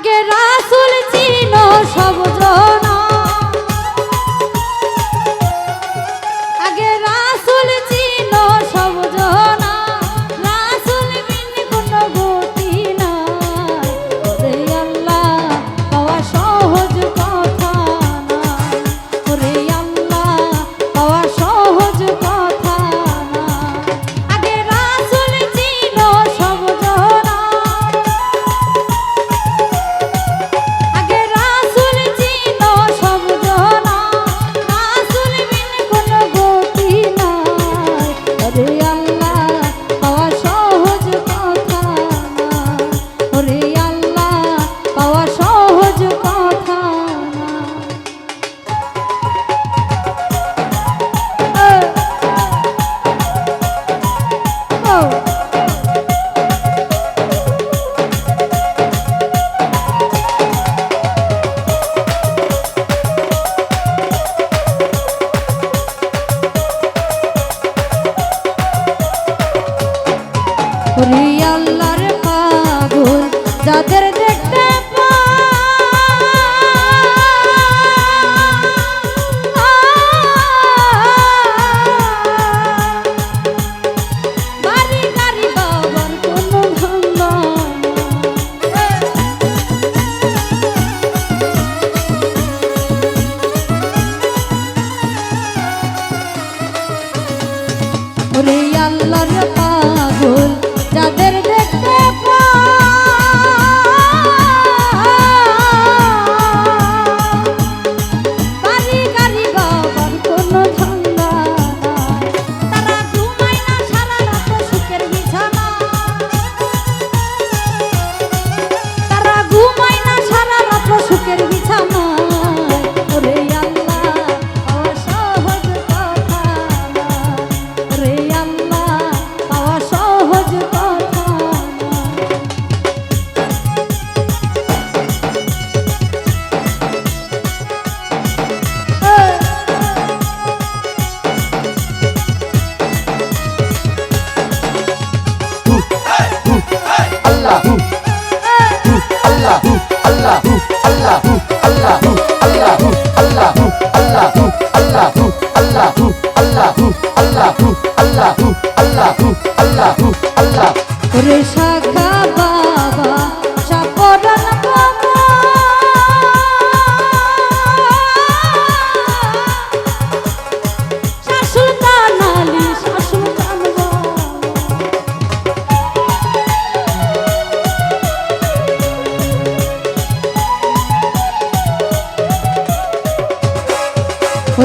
আগে রাসুল চিনো সব আল্লাহর পাগল যাদের দেখ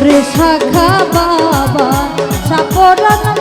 রে শাখা বাবা সাপরা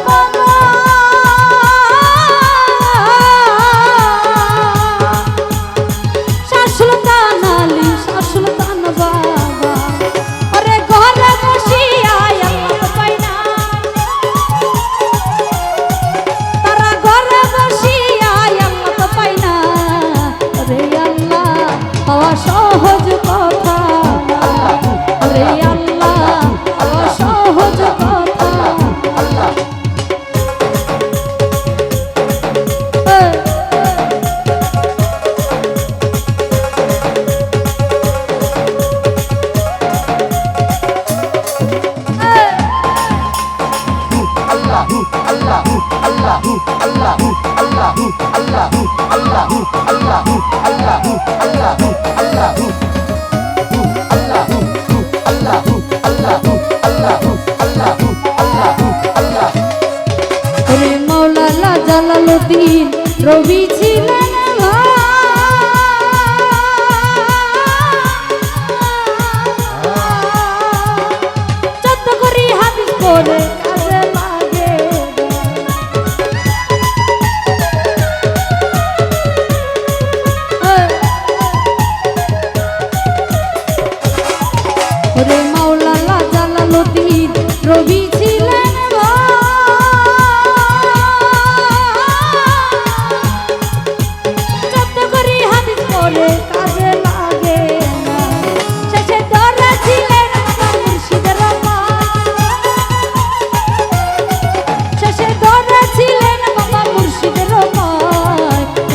রবি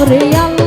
ওরে আল্লাহ।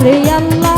ওরে আল্লাহ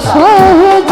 সহজ